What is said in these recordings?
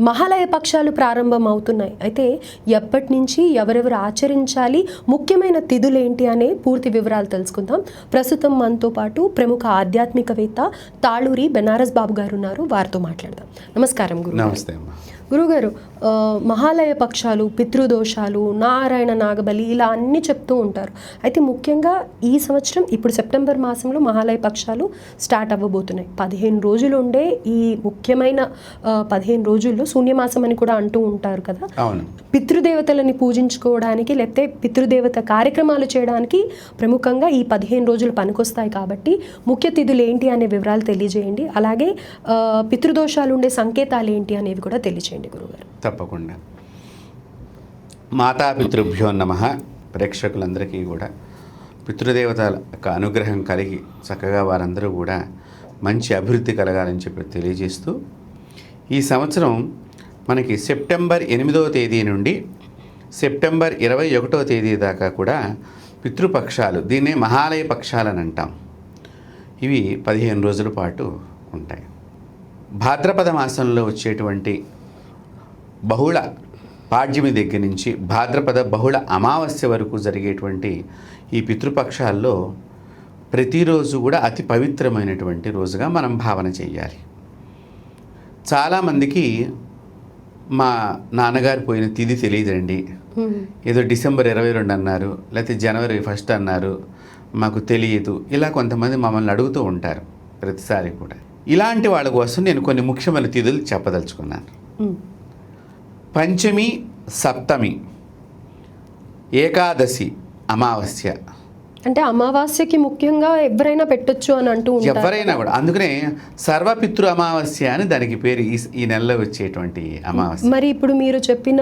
మహాలయ పక్షాలు ప్రారంభం అవుతున్నాయి అయితే ఎప్పటి నుంచి ఎవరెవరు ఆచరించాలి ముఖ్యమైన తిథులేంటి అనే పూర్తి వివరాలు తెలుసుకుందాం. ప్రస్తుతం మనతో పాటు ప్రముఖ ఆధ్యాత్మికవేత్త తాళూరి బెనారస్ బాబు గారు ఉన్నారు. వారితో మాట్లాడదాం. నమస్కారం గురు నమస్తే గురుగారు మహాలయ పక్షాలు పితృదోషాలు నారాయణ నాగబలి ఇలా అన్నీ చెప్తూ ఉంటారు. అయితే ముఖ్యంగా ఈ సంవత్సరం ఇప్పుడు సెప్టెంబర్ మాసంలో మహాలయ పక్షాలు స్టార్ట్ అవ్వబోతున్నాయి. పదిహేను రోజులు ఉండే ఈ ముఖ్యమైన పదిహేను రోజుల్లో శూన్యమాసం అని కూడా అంటూ ఉంటారు కదా. పితృదేవతలని పూజించుకోవడానికి లేకపోతే పితృదేవత కార్యక్రమాలు చేయడానికి ప్రముఖంగా ఈ పదిహేను రోజులు పనికొస్తాయి కాబట్టి ముఖ్య తిథులు ఏంటి అనే వివరాలు తెలియజేయండి. అలాగే పితృదోషాలు ఉండే సంకేతాలు ఏంటి అనేవి కూడా తెలియజేయండి గురుగారు. తప్పకుండా. మాతాపితృభ్యో నమ. ప్రేక్షకులందరికీ కూడా పితృదేవతల యొక్క అనుగ్రహం కలిగి చక్కగా వారందరూ కూడా మంచి అభివృద్ధి కలగాలని చెప్పి తెలియజేస్తూ ఈ సంవత్సరం మనకి సెప్టెంబర్ ఎనిమిదవ తేదీ నుండి సెప్టెంబర్ ఇరవై ఒకటో తేదీ దాకా కూడా పితృపక్షాలు దీన్నే మహాలయ పక్షాలని అంటాం. ఇవి పదిహేను రోజుల పాటు ఉంటాయి. భాద్రపద మాసంలో వచ్చేటువంటి బహుళ పాడ్యమి దగ్గర నుంచి భాద్రపద బహుళ అమావాస్య వరకు జరిగేటువంటి ఈ పితృపక్షాల్లో ప్రతిరోజు కూడా అతి పవిత్రమైనటువంటి రోజుగా మనం భావన చేయాలి. చాలామందికి మా నాన్నగారు పోయిన తిథి తెలియదండి. ఏదో డిసెంబర్ ఇరవై రెండు అన్నారు లేకపోతే జనవరి ఫస్ట్ అన్నారు మాకు తెలియదు. ఇలా కొంతమంది మమ్మల్ని అడుగుతూ ఉంటారు ప్రతిసారి కూడా. ఇలాంటి వాళ్ళ కోసం నేను కొన్ని ముఖ్యమైన తిథులు చెప్పదలుచుకున్నాను. పంచమి సప్తమి ఏకాదశి అమావాస్య. అంటే అమావాస్యకి ముఖ్యంగా ఎవరైనా పెట్టొచ్చు అని అంటూ ఎవరైనా కూడా. అందుకనే సర్వపితృ అమావాస్య అని దానికి పేరు ఈ ఈ నెలలో వచ్చేటువంటి అమావాస్య. మరి ఇప్పుడు మీరు చెప్పిన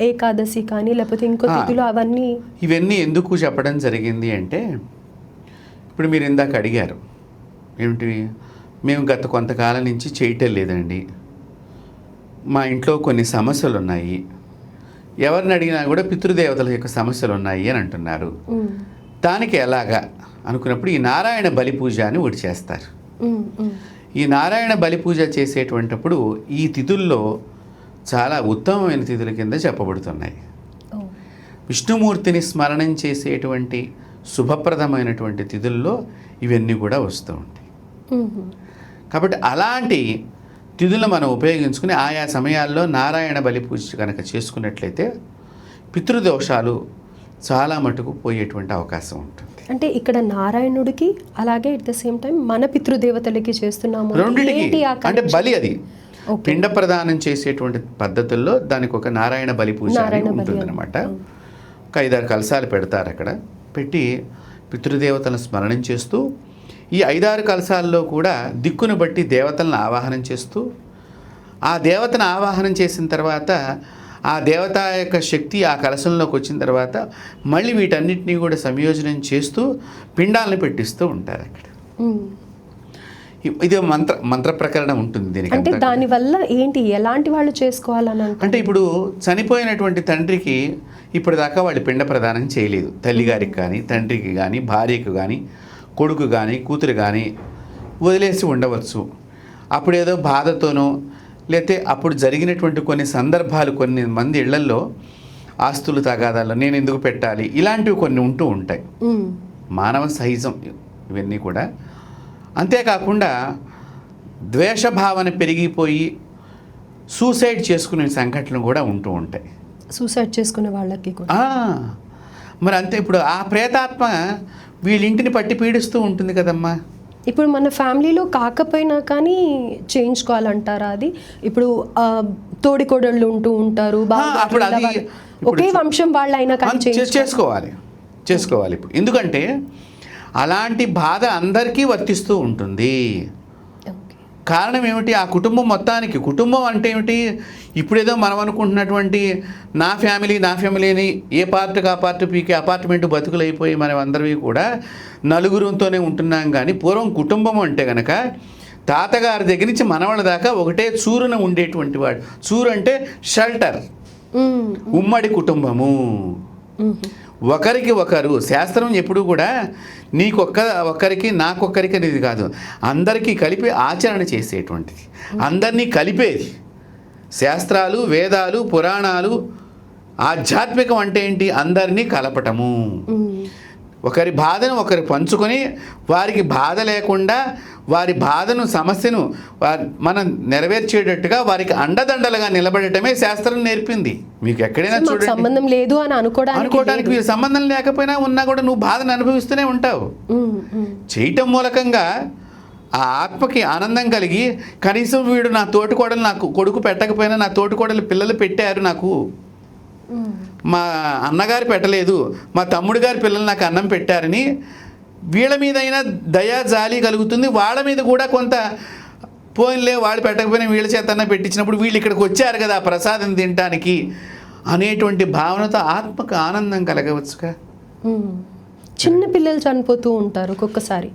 ఏకాదశి కానీ లేకపోతే ఇంకో. తిథులు అవన్నీ? ఇవన్నీ ఎందుకు చెప్పడం జరిగింది అంటే ఇప్పుడు మీరు ఇందాక అడిగారు. ఏమిటి? మేము గత కొంతకాలం నుంచి చేయటం లేదండి. మా ఇంట్లో కొన్ని సమస్యలు ఉన్నాయి ఎవరిని అడిగినా కూడా పితృదేవతల యొక్క సమస్యలు ఉన్నాయి అని అంటున్నారు. దానికి ఎలాగా? అనుకున్నప్పుడు ఈ నారాయణ బలి పూజ అని ఒకటి చేస్తారు. ఈ నారాయణ బలి పూజ చేసేటువంటిప్పుడు ఈ తిథుల్లో చాలా ఉత్తమమైన తిథుల కింద చెప్పబడుతున్నాయి. విష్ణుమూర్తిని స్మరణం చేసేటువంటి శుభప్రదమైనటువంటి తిథుల్లో ఇవన్నీ కూడా వస్తూ ఉంటాయి. కాబట్టి అలాంటి తిథులను మనం ఉపయోగించుకుని ఆయా సమయాల్లో నారాయణ బలి పూజ కనుక చేసుకున్నట్లయితే పితృదోషాలు చాలా మటుకు పోయేటువంటి అవకాశం ఉంటుంది అంటే ఇక్కడ నారాయణుడికి అలాగే ఎట్ ద సేమ్ టైం మన పితృదేవతలకి చేస్తున్నాము అంటే రెండింటికి అంటే? బలి అది. పిండ ప్రదానం చేసేటువంటి పద్ధతుల్లో దానికి ఒక నారాయణ బలి పూజ ఉంటుందన్నమాట. ఒక ఐదారు కలశాలు పెడతారు అక్కడ పెట్టి పితృదేవతలను స్మరణం చేస్తూ ఈ ఐదారు కలశాల్లో కూడా దిక్కును బట్టి దేవతలను ఆవాహనం చేస్తూ ఆ దేవతను ఆవాహనం చేసిన తర్వాత ఆ దేవత యొక్క శక్తి ఆ కలశంలోకి వచ్చిన తర్వాత మళ్ళీ వీటన్నిటినీ కూడా సంయోజనం చేస్తూ పిండాలను పెట్టిస్తూ ఉంటారు అక్కడ. ఇది మంత్ర మంత్ర ప్రకరణం ఉంటుంది దీనికి అంటే అంతా. దాని వల్ల ఏంటి? ఎలాంటి వాళ్ళు చేసుకోవాలని అంటే ఇప్పుడు చనిపోయినటువంటి తండ్రికి ఇప్పుడు దాకా వాళ్ళు పిండ ప్రదానం చేయలేదు. తల్లిగారికి కానీ తండ్రికి కానీ భార్యకు కానీ కొడుకు కానీ కూతురు కానీ వదిలేసి ఉండవచ్చు. అప్పుడు ఏదో బాధతోనో లేతే అప్పుడు జరిగినటువంటి కొన్ని సందర్భాలు కొన్ని మంది ఇళ్ళల్లో ఆస్తులు తగాదాల్లో నేను ఎందుకు పెట్టాలి? ఇలాంటివి కొన్ని ఉంటూ ఉంటాయి. మానవ సహజం ఇవన్నీ కూడా. అంతేకాకుండా ద్వేషభావన పెరిగిపోయి సూసైడ్ చేసుకునే సంఘటనలు కూడా ఉంటూ ఉంటాయి. సూసైడ్ చేసుకునే వాళ్ళకి మరి అంతే ఇప్పుడు ఆ ప్రేతాత్మ వీళ్ళింటిని పట్టి పీడిస్తూ ఉంటుంది కదమ్మా. ఇప్పుడు మన ఫ్యామిలీలో కాకపోయినా కానీ చేయించుకోవాలంటారా అది? ఇప్పుడు తోడికోడళ్ళు ఉంటూ ఉంటారు ఒకే వంశం వాళ్ళు అయినా కానీ చేసుకోవాలి చేసుకోవాలి ఇప్పుడు. ఎందుకంటే అలాంటి బాధ అందరికీ వర్తిస్తూ ఉంటుంది. కారణం ఏమిటి? ఆ కుటుంబం మొత్తానికి కుటుంబం అంటే ఏమిటి? ఇప్పుడేదో మనం అనుకుంటున్నటువంటి నా ఫ్యామిలీ నా ఫ్యామిలీని ఏ పార్ట్కి ఆ పార్ట్ పీకి అపార్ట్మెంట్ బతుకులు అయిపోయి మనం అందరివి కూడా నలుగురితోనే ఉంటున్నాం కానీ పూర్వం కుటుంబం అంటే గనక తాతగారి దగ్గర నుంచి మనవాళ్ళ దాకా ఒకటే చూరున ఉండేటువంటి వాడు. చూరు అంటే షెల్టర్. ఉమ్, ఉమ్మడి కుటుంబము. ఒకరికి ఒకరు శాస్త్రం ఎప్పుడు కూడా నీకొక్క ఒక్కరికి నాకొక్కరికి అనేది కాదు. అందరికీ కలిపి ఆచరణ చేసేటువంటిది. అందరినీ కలిపేది. శాస్త్రాలు వేదాలు పురాణాలు ఆధ్యాత్మికం అంటే ఏంటి? అందరినీ కలపటము. ఒకరి బాధను ఒకరు పంచుకొని వారికి బాధ లేకుండా వారి బాధను సమస్యను మనం నెరవేర్చేటట్టుగా వారికి అండదండలుగా నిలబడటమే శాస్త్రం నేర్పింది. మీకు ఎక్కడైనా చూడండి. సంబంధం లేదు అని అనుకోవడానికి అనుకోవడానికి వీరు సంబంధం లేకపోయినా ఉన్నా కూడా నువ్వు బాధను అనుభవిస్తూనే ఉంటావు. చేయటం మూలకంగా ఆ ఆత్మకి ఆనందం కలిగి కనీసం వీడు నా తోటికోడలు నాకు కొడుకు పెట్టకపోయినా నా తోటికోడలు పిల్లలు పెట్టారు నాకు. మా అన్నగారు పెట్టలేదు మా తమ్ముడు గారి పిల్లలు నాకు అన్నం పెట్టారని వీళ్ళ మీదైనా దయా జాలి కలుగుతుంది. వాళ్ళ మీద కూడా కొంత పోయినలే వాళ్ళు పెట్టకపోయినా వీళ్ళ చేతన్నా పెట్టించినప్పుడు వీళ్ళు ఇక్కడికి వచ్చారు కదా ప్రసాదం తినటానికి అనేటువంటి భావనతో ఆత్మకు ఆనందం కలగవచ్చుగా. చిన్న పిల్లలు చనిపోతూ ఉంటారు ఒక్కొక్కసారి.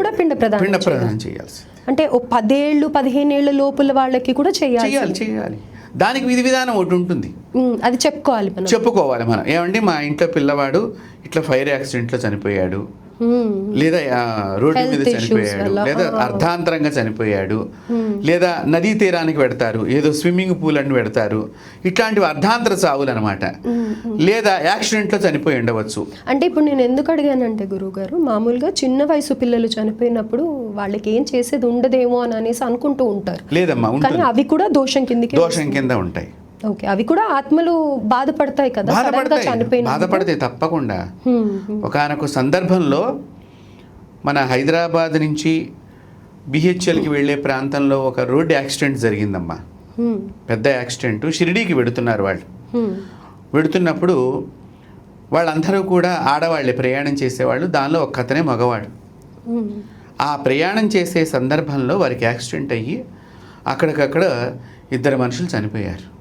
కూడా పిండ ప్రదానం పిండ చేయాలి. ప్రదానం చేయాల్సి అంటే ఓ పదేళ్ళు పదిహేనేళ్ళ లోపల వాళ్ళకి కూడా చేయాలి చేయాలి చేయాలి. దానికి విధి విధానం ఒకటి ఉంటుంది. అది చెప్పుకోవాలి మనం. చెప్పుకోవాలి మనం. ఏమండి మా ఇంట్లో పిల్లవాడు ఇట్లా ఫైర్ యాక్సిడెంట్లో చనిపోయాడు. లేదా ఆ, రోడ్డు మీద చనిపోయాడు లేదా ఆ. అర్ధాంతరంగా చనిపోయాడు లేదా నదీ తీరానికి పెడతారు ఏదో స్విమ్మింగ్ పూల్ అని పెడతారు ఇట్లాంటివి అర్ధాంతర సావులు అనమాట లేదా యాక్సిడెంట్లో చనిపోయి ఉండవచ్చు. అంటే ఇప్పుడు నేను ఎందుకు అడిగానంటే గురువు గారు మామూలుగా చిన్న వయసు పిల్లలు చనిపోయినప్పుడు వాళ్ళకి ఏం చేసేది ఉండదేమో అని అనేసి అనుకుంటూ ఉంటారు. లేదమ్మా కానీ అవి కూడా దోషం కిందికి దోషం కింద ఉంటాయి. ఓకే అవి కూడా ఆత్మలు బాధపడతాయి కదా బాధపడతాయి. తప్పకుండా. ఒకనొక సందర్భంలో మన హైదరాబాద్ నుంచి బిహెచ్ఎల్కి వెళ్ళే ప్రాంతంలో ఒక రోడ్డు యాక్సిడెంట్ జరిగిందమ్మా. పెద్ద యాక్సిడెంట్. షిరిడీకి వెడుతున్నారు వాళ్ళు. వెడుతున్నప్పుడు వాళ్ళందరూ కూడా ఆడవాళ్ళే ప్రయాణం చేసేవాళ్ళు. దానిలో ఒక అతనే మగవాడు. ఆ ప్రయాణం చేసే సందర్భంలో వారికి యాక్సిడెంట్ అయ్యి అక్కడికక్కడ ఇద్దరు మనుషులు చనిపోయారు.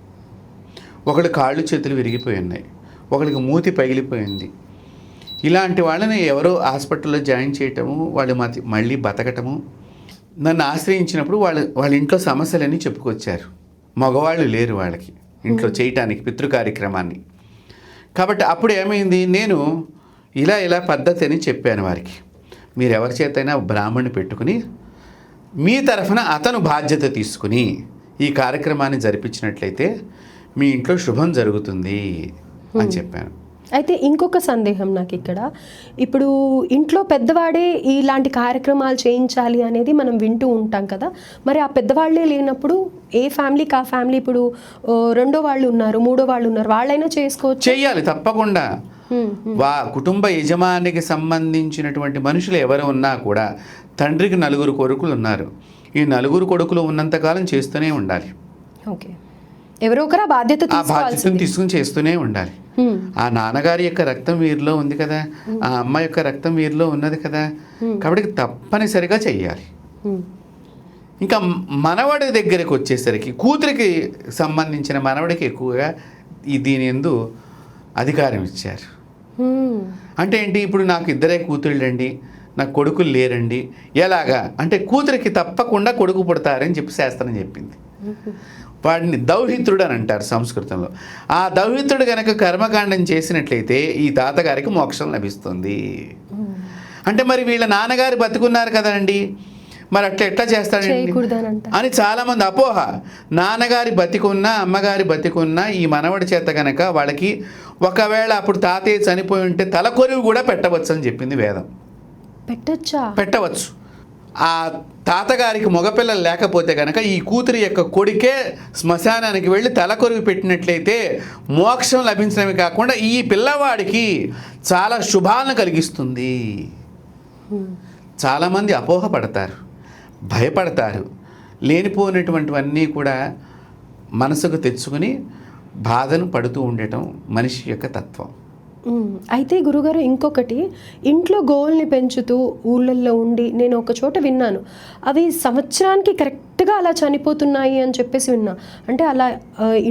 ఒకళ్ళు కాళ్ళు చేతులు విరిగిపోయి ఉన్నాయి ఒకరికి మూతి పగిలిపోయింది. ఇలాంటి వాళ్ళని ఎవరో హాస్పిటల్లో జాయిన్ చేయటము వాళ్ళు మతి మళ్ళీ బతకటము నన్ను ఆశ్రయించినప్పుడు వాళ్ళ వాళ్ళ ఇంట్లో సమస్యలన్నీ చెప్పుకొచ్చారు. మగవాళ్ళు లేరు వాళ్ళకి. ఇంట్లో చేయటానికి పితృ కార్యక్రమాన్ని. కాబట్టి అప్పుడు ఏమైంది? నేను ఇలా ఇలా పద్ధతి అని చెప్పాను వారికి. మీరు ఎవరి చేతైనా బ్రాహ్మణ్ణి పెట్టుకుని మీ తరఫున అతను బాధ్యత తీసుకుని ఈ కార్యక్రమాన్ని జరిపించినట్లయితే మీ ఇంట్లో శుభం జరుగుతుంది అని చెప్పాను అయితే ఇంకొక సందేహం నాకు ఇక్కడ. ఇప్పుడు ఇంట్లో పెద్దవాడే ఇలాంటి కార్యక్రమాలు చేయించాలి అనేది మనం వింటూ ఉంటాం కదా. మరి ఆ పెద్దవాళ్ళే లేనప్పుడు ఏ ఫ్యామిలీకి ఆ ఫ్యామిలీ ఇప్పుడు రెండో వాళ్ళు ఉన్నారు మూడో వాళ్ళు ఉన్నారు వాళ్ళైనా చేసుకోవచ్చు? చెయ్యాలి తప్పకుండా. వా కుటుంబ యజమానికి సంబంధించినటువంటి మనుషులు ఎవరు ఉన్నా కూడా తండ్రికి నలుగురు కొడుకులు ఉన్నారు. ఈ నలుగురు కొడుకులు ఉన్నంతకాలం చేస్తూనే ఉండాలి. ఓకే. ఎవరో ఒకరు ఆ బాధ్యత ఆ బాధ్యతను తీసుకుని చేస్తూనే ఉండాలి. ఆ నాన్నగారి యొక్క రక్తం వీరిలో ఉంది కదా ఆ అమ్మ యొక్క రక్తం వీరిలో ఉన్నది కదా కాబట్టి తప్పనిసరిగా చెయ్యాలి. ఇంకా మనవడి దగ్గరికి వచ్చేసరికి కూతురికి సంబంధించిన మనవడికి ఎక్కువగా ఈ దీని ఎందు అధికారం ఇచ్చారు. అంటే ఏంటి? ఇప్పుడు నాకు ఇద్దరే కూతుళ్ళండి నాకు కొడుకులు లేరండి ఎలాగా? అంటే కూతురికి తప్పకుండా కొడుకు పుడతారని చెప్పి శాస్త్రం చెప్పింది. వాడిని దౌహిత్రుడు అని అంటారు సంస్కృతంలో. ఆ దౌహిత్రుడు కనుక కర్మకాండం చేసినట్లయితే ఈ తాతగారికి మోక్షం లభిస్తుంది. అంటే మరి వీళ్ళ నాన్నగారు బతుకున్నారు కదండి. మరి అట్లా ఎట్లా చేస్తాడండి. అని చాలామంది అపోహ. నాన్నగారి బతికున్నా అమ్మగారి బతికున్నా ఈ మనవడి చేత కనుక వాళ్ళకి ఒకవేళ అప్పుడు తాతయ్య చనిపోయి ఉంటే తలకొరివి కూడా పెట్టవచ్చు అని చెప్పింది వేదం. పెట్టచ్చా? పెట్టవచ్చు. ఆ తాతగారికి మగపిల్లలు లేకపోతే కనుక ఈ కూతురి యొక్క కొడుకే శ్మశానానికి వెళ్ళి తలకొరివి పెట్టినట్లయితే మోక్షం లభించడమే కాకుండా ఈ పిల్లవాడికి చాలా శుభాలను కలిగిస్తుంది. చాలామంది అపోహపడతారు భయపడతారు. లేనిపోయినటువంటివన్నీ కూడా మనసుకు తెచ్చుకుని బాధను పడుతూ ఉండటం మనిషి యొక్క తత్వం. అయితే గురుగారు ఇంకొకటి ఇంట్లో గోవుల్ని పెంచుతూ ఊళ్ళల్లో ఉండి నేను ఒక చోట విన్నాను. అవి సంవత్సరానికి కరెక్ట్గా అలా చనిపోతున్నాయి అని చెప్పేసి విన్నా. అంటే అలా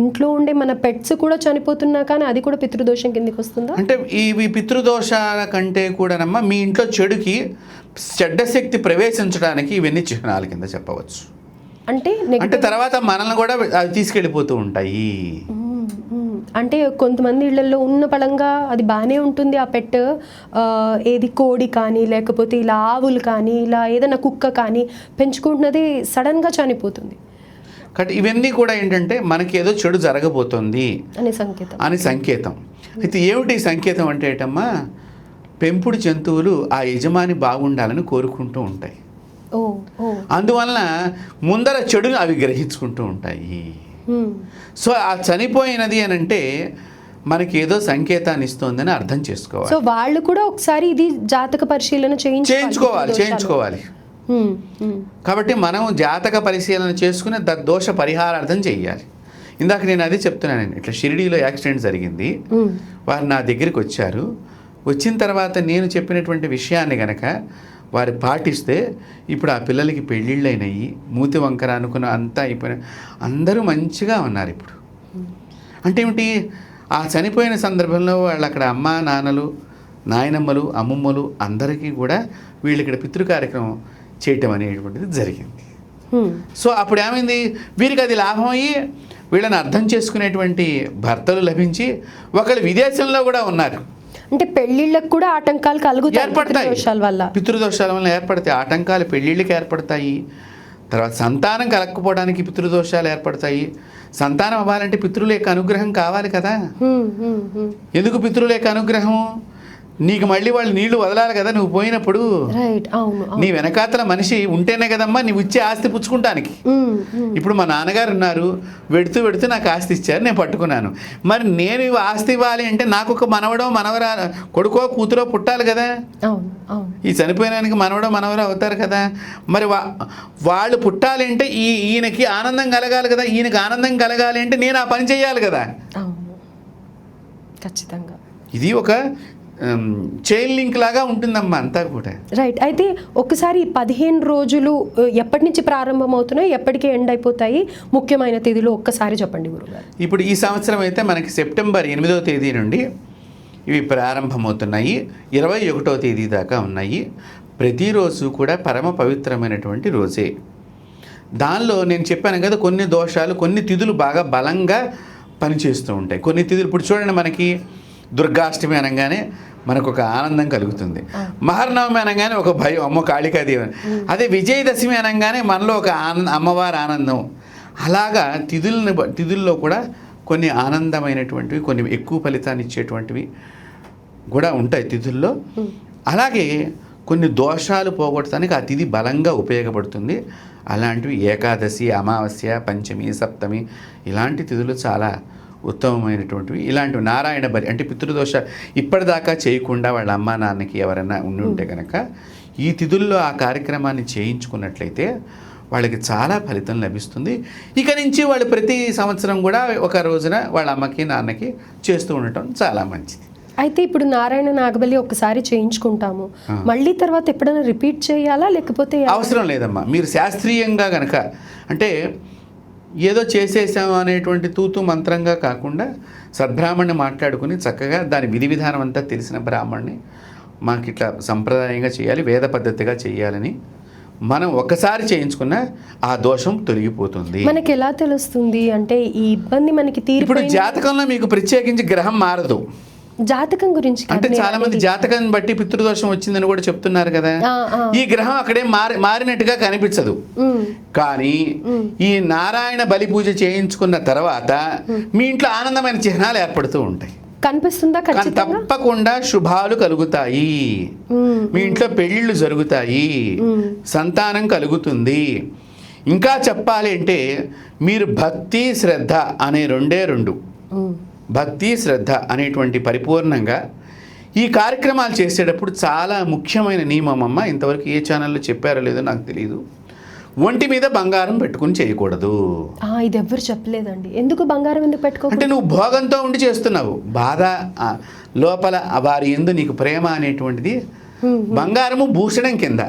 ఇంట్లో ఉండే మన పెట్స్ కూడా చనిపోతున్నా కానీ అది కూడా పితృదోషం కిందకి వస్తుందా? అంటే ఇవి పితృదోషాల కంటే కూడానమ్మా మీ ఇంట్లో చెడుకి చెడ్డ శక్తి ప్రవేశించడానికి ఇవన్నీ చిహ్నాల కింద చెప్పవచ్చు. అంటే అంటే తర్వాత మనల్ని కూడా అవి తీసుకెళ్ళిపోతూ ఉంటాయి. అంటే కొంతమంది ఇళ్ళలో ఉన్న పళంగా అది బాగానే ఉంటుంది ఆ పెట్ ఏది కోడి కానీ లేకపోతే ఇలా ఆవులు కానీ ఇలా ఏదైనా కుక్క కానీ పెంచుకుంటున్నది సడన్గా చనిపోతుంది. కాబట్టి ఇవన్నీ కూడా ఏంటంటే మనకి ఏదో చెడు జరగబోతోంది అనే సంకేతం. అని సంకేతం. అయితే ఏమిటి సంకేతం అంటే ఏటమ్మా? పెంపుడు జంతువులు ఆ యజమాని బాగుండాలని కోరుకుంటూ ఉంటాయి. అందువలన ముందర చెడును అవి గ్రహించుకుంటూ ఉంటాయి. సో ఆ చనిపోయినది అని అంటే మనకి ఏదో సంకేతాన్ని ఇస్తోందని అర్థం చేసుకోవాలి. సో వాళ్ళు కూడా ఒకసారి ఇది జాతక పరిశీలన చేయించుకోవాలి. చేయించుకోవాలి హ్మ్, హ్మ్. కాబట్టి మనం జాతక పరిశీలన చేసుకుని ద దోష పరిహారార్థం చెయ్యాలి. ఇందాక నేను అది చెప్తున్నానండి ఇట్లా షిరిడీలో యాక్సిడెంట్ జరిగింది. వారు నా దగ్గరికి వచ్చారు. వచ్చిన తర్వాత నేను చెప్పినటువంటి విషయాన్ని గనక వారు పాటిస్తే ఇప్పుడు ఆ పిల్లలకి పెళ్ళిళ్ళు అయినాయి మూతి వంకర అనుకున్న అంతా అయిపోయిన అందరూ మంచిగా ఉన్నారు ఇప్పుడు. అంటే ఏమిటి? ఆ చనిపోయిన సందర్భంలో వాళ్ళు అక్కడ అమ్మ నాన్నలు నాయనమ్మలు అమ్మమ్మలు అందరికీ కూడా వీళ్ళు ఇక్కడ పితృ కార్యక్రమం చేయటం అనేటువంటిది జరిగింది. సో అప్పుడు ఏమైంది? వీరికి అది లాభం అయ్యి వీళ్ళని అర్థం చేసుకునేటువంటి భర్తలు లభించి ఒకళ్ళు విదేశంలో కూడా ఉన్నారు. అంటే పెళ్ళిళ్ళకు కూడా ఆటంకాలు కలుగుతాయి ఏర్పడతాయి. దోషాల వల్ల. పితృదోషాల వల్ల ఏర్పడతాయి. ఆటంకాలు పెళ్ళిళ్ళకి ఏర్పడతాయి. తర్వాత సంతానం కలగకపోవడానికి పితృదోషాలు ఏర్పడతాయి. సంతానం అవ్వాలంటే పితృల యొక్క అనుగ్రహం కావాలి కదా. ఎందుకు పితృల యొక్క అనుగ్రహం నీకు మళ్ళీ వాళ్ళు నీళ్ళు వదలాలి కదా నువ్వు పోయినప్పుడు. నీ వెనకాతల మనిషి ఉంటేనే కదమ్మా నువ్వు ఇచ్చే ఆస్తి పుచ్చుకుంటానికి. ఇప్పుడు మా నాన్నగారు ఉన్నారు వెడుతూ వెడుతూ నాకు ఆస్తి ఇచ్చారు నేను పట్టుకున్నాను. మరి నేను ఆస్తి ఇవ్వాలి అంటే నాకు ఒక మనవడో మనవరా కొడుకో కూతురో పుట్టాలి కదా. ఈ చనిపోయినానికి మనవడో మనవరో అవుతారు కదా. మరి వా వాళ్ళు పుట్టాలి అంటే ఈ ఈయనకి ఆనందం కలగాలి కదా ఈయనకి ఆనందం కలగాలి అంటే నేను ఆ పని చేయాలి కదా. ఖచ్చితంగా. ఇది ఒక చైన్ లింక్ లాగా ఉంటుందమ్మా అంతా కూడా. రైట్ అయితే ఒకసారి పదిహేను రోజులు ఆ, ఎప్పటి నుంచి ప్రారంభమవుతున్నాయి ఎప్పటికి ఎండ్ అయిపోతాయి? ముఖ్యమైన తేదీలు ఒక్కసారి చెప్పండి గురుగారు. ఇప్పుడు ఈ సంవత్సరం అయితే మనకి సెప్టెంబర్ ఎనిమిదవ తేదీ నుండి ఇవి ప్రారంభమవుతున్నాయి. ఇరవై ఒకటో తేదీ దాకా ఉన్నాయి. ప్రతిరోజు కూడా పరమ పవిత్రమైనటువంటి రోజే. దానిలో నేను చెప్పాను కదా కొన్ని దోషాలు కొన్ని తిథులు బాగా బలంగా పనిచేస్తూ ఉంటాయి. కొన్ని తిథులు ఇప్పుడు చూడండి మనకి దుర్గాష్టమి అనగానే మనకు ఒక ఆనందం కలుగుతుంది. మహర్నవమి అనగానే ఒక భయం అమ్మో కాళికాదేవి. అదే విజయదశమి అనగానే మనలో ఒక ఆనంద అమ్మవారి ఆనందం. అలాగా తిథుల్ని తిథుల్లో కూడా కొన్ని ఆనందమైనటువంటివి కొన్ని ఎక్కువ ఫలితాన్ని ఇచ్చేటువంటివి కూడా ఉంటాయి తిథుల్లో. అలాగే కొన్ని దోషాలు పోగొట్టడానికి ఆ తిథి బలంగా ఉపయోగపడుతుంది. అలాంటివి ఏకాదశి అమావాస్య పంచమి సప్తమి ఇలాంటి తిథులు చాలా ఉత్తమమైనటువంటివి. ఇలాంటివి నారాయణ బలి అంటే పితృదోష ఇప్పటిదాకా చేయకుండా వాళ్ళ అమ్మా నాన్నకి ఎవరైనా ఉండి ఉంటే కనుక ఈ తిథుల్లో ఆ కార్యక్రమాన్ని చేయించుకున్నట్లయితే వాళ్ళకి చాలా ఫలితం లభిస్తుంది. ఇక నుంచి వాళ్ళు ప్రతి సంవత్సరం కూడా ఒక రోజున వాళ్ళ అమ్మకి నాన్నకి చేస్తూ ఉండటం చాలా మంచిది. అయితే ఇప్పుడు నారాయణ నాగబలి ఒకసారి చేయించుకుంటాము. మళ్ళీ తర్వాత ఎప్పుడైనా రిపీట్ చేయాలా? లేకపోతే అవసరం లేదమ్మా. మీరు శాస్త్రీయంగా గనక అంటే ఏదో చేసేసాం అనేటువంటి తూతు మంత్రంగా కాకుండా సద్బ్రాహ్మణ్ణి మాట్లాడుకుని చక్కగా దాని విధి విధానం అంతా తెలిసిన బ్రాహ్మణ్ణి మాకు ఇట్లా సంప్రదాయంగా చేయాలి వేద పద్ధతిగా చేయాలని మనం ఒక్కసారి చేయించుకున్న ఆ దోషం తొలగిపోతుంది. మనకి ఎలా తెలుస్తుంది అంటే ఈ ఇబ్బంది మనకి ఇప్పుడు తీరిపోయింది జాతకంలో మీకు ప్రత్యేకించి గ్రహం మారదు. జాతకం గురించి అంటే చాలా మంది. జాతకం బట్టి పితృదోషం వచ్చిందని కూడా చెప్తున్నారు కదా. ఈ గ్రహం అక్కడే మారి మారినట్టుగా కనిపించదు. కానీ ఈ నారాయణ బలి పూజ చేయించుకున్న తర్వాత మీ ఇంట్లో ఆనందమైన చిహ్నాలు ఏర్పడుతూ ఉంటాయి. కనిపిస్తుందా తప్పకుండా శుభాలు కలుగుతాయి. మీ ఇంట్లో పెళ్ళిళ్ళు జరుగుతాయి. సంతానం కలుగుతుంది. ఇంకా చెప్పాలి అంటే మీరు భక్తి శ్రద్ధ అనే రెండే రెండు. భక్తి శ్రద్ధ అనేటువంటి పరిపూర్ణంగా ఈ కార్యక్రమాలు చేసేటప్పుడు చాలా ముఖ్యమైన నియమం అమ్మ. ఇంతవరకు ఏ ఛానల్లో చెప్పారో లేదో నాకు తెలియదు ఒంటి మీద బంగారం పెట్టుకుని చేయకూడదు. ఇది ఎవ్వరు చెప్పలేదండి. ఎందుకు బంగారం ఎందుకు అంటే పెట్టుకోకూడదు నువ్వు భోగంతో ఉండి చేస్తున్నావు. బాధ లోపల వారి ఎందు నీకు ప్రేమ అనేటువంటిది బంగారము భూషణం కింద.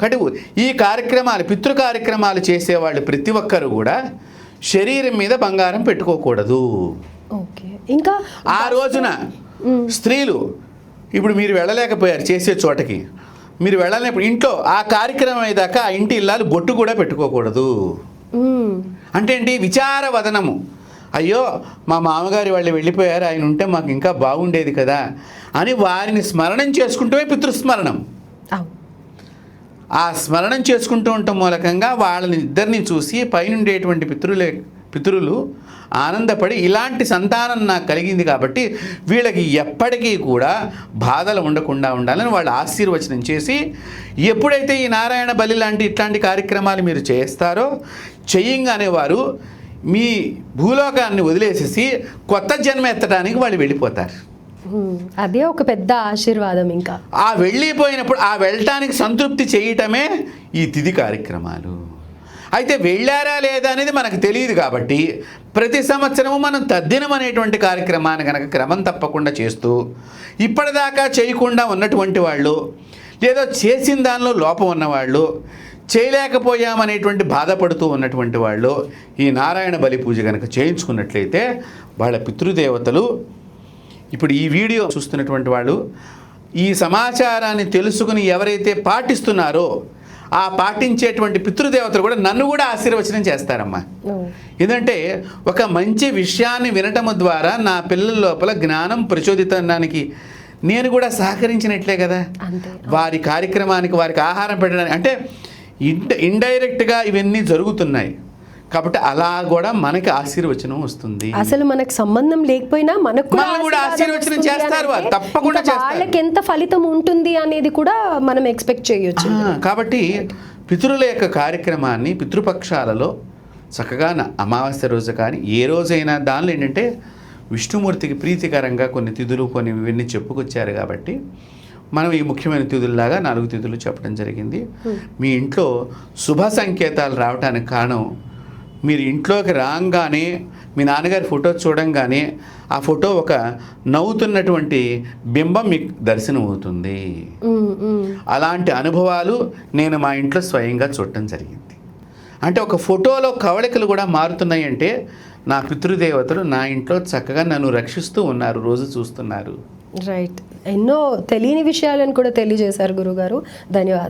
కాబట్టి ఈ కార్యక్రమాలు పితృ కార్యక్రమాలు చేసేవాళ్ళు ప్రతి ఒక్కరు కూడా శరీరం మీద బంగారం పెట్టుకోకూడదు. ఇంకా ఆ రోజున స్త్రీలు ఇప్పుడు మీరు వెళ్ళలేకపోయారు చేసే చోటకి. మీరు వెళ్ళలేనప్పుడు ఇంట్లో ఆ కార్యక్రమం అయ్యేదాకా ఆ ఇంటి ఇల్లాలు బొట్టు కూడా పెట్టుకోకూడదు. అంటే ఏంటి? విచార వదనము. అయ్యో మా మామగారి వాళ్ళు వెళ్ళిపోయారు ఆయన ఉంటే మాకు ఇంకా బాగుండేది కదా అని వారిని స్మరణం చేసుకుంటమే పితృస్మరణం. ఆ స్మరణం చేసుకుంటూ ఉండటం మూలకంగా వాళ్ళని ఇద్దరిని చూసి పైనుండేటువంటి పితృలే పితరులు ఆనందపడి ఇలాంటి సంతానం నాకు కలిగింది కాబట్టి వీళ్ళకి ఎప్పటికీ కూడా బాధలు ఉండకుండా ఉండాలని వాళ్ళు ఆశీర్వచనం చేసి ఎప్పుడైతే ఈ నారాయణ బలి లాంటి ఇట్లాంటి కార్యక్రమాలు మీరు చేస్తారో చెయ్యంగానే వారు మీ భూలోకాన్ని వదిలేసేసి కొత్త జన్మ ఎత్తడానికి వాళ్ళు వెళ్ళిపోతారు. అదే ఒక పెద్ద ఆశీర్వాదం ఇంకా. ఆ వెళ్ళిపోయినప్పుడు ఆ వెళ్ళటానికి సంతృప్తి చేయటమే ఈ తిథి కార్యక్రమాలు. అయితే వెళ్ళారా లేదా అనేది మనకు తెలియదు కాబట్టి ప్రతి సంవత్సరము మనం తద్దినం అనేటువంటి కార్యక్రమాన్ని కనుక క్రమం తప్పకుండా చేస్తూ ఇప్పటిదాకా చేయకుండా ఉన్నటువంటి వాళ్ళు లేదా చేసిన దానిలో లోపం ఉన్నవాళ్ళు చేయలేకపోయామనేటువంటి బాధపడుతూ ఉన్నటువంటి వాళ్ళు ఈ నారాయణ బలి పూజ కనుక చేయించుకున్నట్లయితే వాళ్ళ పితృదేవతలు ఇప్పుడు ఈ వీడియో చూస్తున్నటువంటి వాళ్ళు ఈ సమాచారాన్ని తెలుసుకుని ఎవరైతే పాటిస్తున్నారో ఆ పాటించేటువంటి పితృదేవతలు కూడా నన్ను కూడా ఆశీర్వచనం చేస్తారమ్మా. ఎందుకంటే ఒక మంచి విషయాన్ని వినటం ద్వారా నా పిల్లల లోపల జ్ఞానం ప్రచోదితానికి నేను కూడా సహకరించినట్లే కదా. వారి కార్యక్రమానికి వారికి ఆహారం పెట్టడానికి అంటే ఇండ ఇండైరెక్ట్గా ఇవన్నీ జరుగుతున్నాయి. కాబట్టి అలా కూడా మనకి ఆశీర్వచనం వస్తుంది. అసలు మనకు సంబంధం లేకపోయినా మనకు కూడా ఆశీర్వచనం చేస్తారు తప్పకుండా. వాళ్ళకి ఎంత ఫలితం ఉంటుంది అనేది కూడా మనం ఎక్స్పెక్ట్ చేయొచ్చు. కాబట్టి పితరుల యొక్క కార్యక్రమాన్ని పితృపక్షాలలో చక్కగా అమావాస్య రోజు కానీ ఏ రోజైనా దానిలో ఏంటంటే విష్ణుమూర్తికి ప్రీతికరంగా కొన్ని తిథులు కొన్ని ఇవన్నీ చెప్పుకొచ్చారు కాబట్టి మనం ఈ ముఖ్యమైన తిథుల్లాగా నాలుగు తిథులు చెప్పడం జరిగింది. మీ ఇంట్లో శుభ సంకేతాలు రావడానికి కారణం మీరు ఇంట్లోకి రాగానే మీ నాన్నగారి ఫోటో చూడంగానే ఆ ఫోటో ఒక నవ్వుతున్నటువంటి బింబం మీకు దర్శనం అవుతుంది. అలాంటి అనుభవాలు నేను మా ఇంట్లో స్వయంగా చూడటం జరిగింది. అంటే ఒక ఫోటోలో కవళికలు కూడా మారుతున్నాయి అంటే నా పితృదేవతలు నా ఇంట్లో చక్కగా నన్ను రక్షిస్తూ ఉన్నారు రోజు చూస్తున్నారు. రైట్ ఎన్నో తెలియని విషయాలను కూడా తెలియజేశారు గురుగారు. ధన్యవాదాలు.